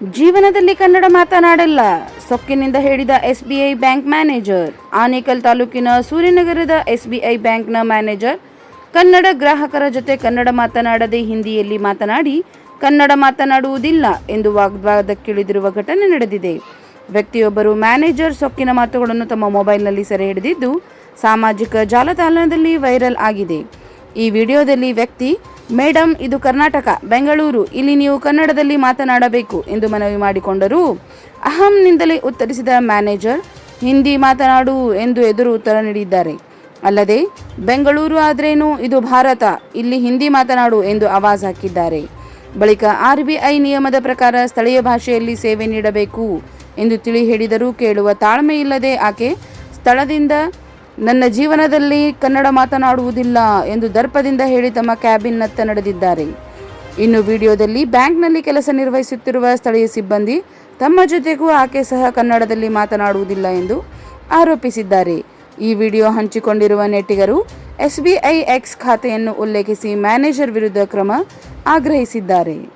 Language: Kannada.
ಜೀವನದಲ್ಲಿ ಕನ್ನಡ ಮಾತನಾಡಲ್ಲ. ಸೊಕ್ಕಿನಿಂದ ಹೇಳಿದ ಎಸ್ಬಿಐ ಬ್ಯಾಂಕ್ ಮ್ಯಾನೇಜರ್. ಆನೇಕಲ್ ತಾಲೂಕಿನ ಸೂರ್ಯನಗರದ ಎಸ್ಬಿಐ ಬ್ಯಾಂಕ್ನ ಮ್ಯಾನೇಜರ್. ಕನ್ನಡ ಗ್ರಾಹಕರ ಜೊತೆ ಕನ್ನಡ ಮಾತನಾಡದೆ ಹಿಂದಿಯಲ್ಲಿ ಮಾತನಾಡಿ, ಕನ್ನಡ ಮಾತನಾಡುವುದಿಲ್ಲ ಎಂದು ವಾಗ್ವಾದಕ್ಕಿಳಿದಿರುವ ಘಟನೆ ನಡೆದಿದೆ. ವ್ಯಕ್ತಿಯೊಬ್ಬರು ಮ್ಯಾನೇಜರ್ ಸೊಕ್ಕಿನ ಮಾತುಗಳನ್ನು ತಮ್ಮ ಮೊಬೈಲ್ನಲ್ಲಿ ಸೆರೆ ಹಿಡಿದಿದ್ದು, ಸಾಮಾಜಿಕ ಜಾಲತಾಣದಲ್ಲಿ ವೈರಲ್ ಆಗಿದೆ. ಈ ವಿಡಿಯೋದಲ್ಲಿ ವ್ಯಕ್ತಿ ಮೇಡಮ್ ಇದು ಕರ್ನಾಟಕ, ಬೆಂಗಳೂರು. ಇಲ್ಲಿ ನೀವು ಕನ್ನಡದಲ್ಲಿ ಮಾತನಾಡಬೇಕು ಎಂದು ಮನವಿ ಮಾಡಿಕೊಂಡರು. ಅಹಂನಿಂದಲೇ ಉತ್ತರಿಸಿದ ಮ್ಯಾನೇಜರ್, ಹಿಂದಿ ಮಾತನಾಡು ಎಂದು ಎದುರು ಉತ್ತರ ನೀಡಿದ್ದಾರೆ. ಅಲ್ಲದೆ, ಬೆಂಗಳೂರು ಆದ್ರೇನು? ಇದು ಭಾರತ, ಇಲ್ಲಿ ಹಿಂದಿ ಮಾತನಾಡು ಎಂದು ಆವಾಜ್ ಹಾಕಿದ್ದಾರೆ. ಬಳಿಕ ಆರ್ಬಿಐ ನಿಯಮದ ಪ್ರಕಾರ ಸ್ಥಳೀಯ ಭಾಷೆಯಲ್ಲಿ ಸೇವೆ ನೀಡಬೇಕು ಎಂದು ತಿಳಿ ಹೇಳಿದರೂ ಕೇಳುವ ತಾಳ್ಮೆ ಇಲ್ಲದೆ ಆಕೆ ಸ್ಥಳದಿಂದ ನನ್ನ ಜೀವನದಲ್ಲಿ ಕನ್ನಡ ಮಾತನಾಡುವುದಿಲ್ಲ ಎಂದು ದರ್ಪದಿಂದ ಹೇಳಿ ತಮ್ಮ ಕ್ಯಾಬಿನ್ನತ್ತ ನಡೆದಿದ್ದಾರೆ. ಇನ್ನು ವಿಡಿಯೋದಲ್ಲಿ ಬ್ಯಾಂಕ್ನಲ್ಲಿ ಕೆಲಸ ನಿರ್ವಹಿಸುತ್ತಿರುವ ಸ್ಥಳೀಯ ಸಿಬ್ಬಂದಿ ತಮ್ಮ ಜೊತೆಗೂ ಆಕೆ ಸಹ ಕನ್ನಡದಲ್ಲಿ ಮಾತನಾಡುವುದಿಲ್ಲ ಎಂದು ಆರೋಪಿಸಿದ್ದಾರೆ. ಈ ವಿಡಿಯೋ ಹಂಚಿಕೊಂಡಿರುವ ನೆಟ್ಟಿಗರು ಎಸ್ಬಿಐ ಎಕ್ಸ್ ಖಾತೆಯನ್ನು ಉಲ್ಲೇಖಿಸಿ ಮ್ಯಾನೇಜರ್ ವಿರುದ್ಧ ಕ್ರಮ ಆಗ್ರಹಿಸಿದ್ದಾರೆ.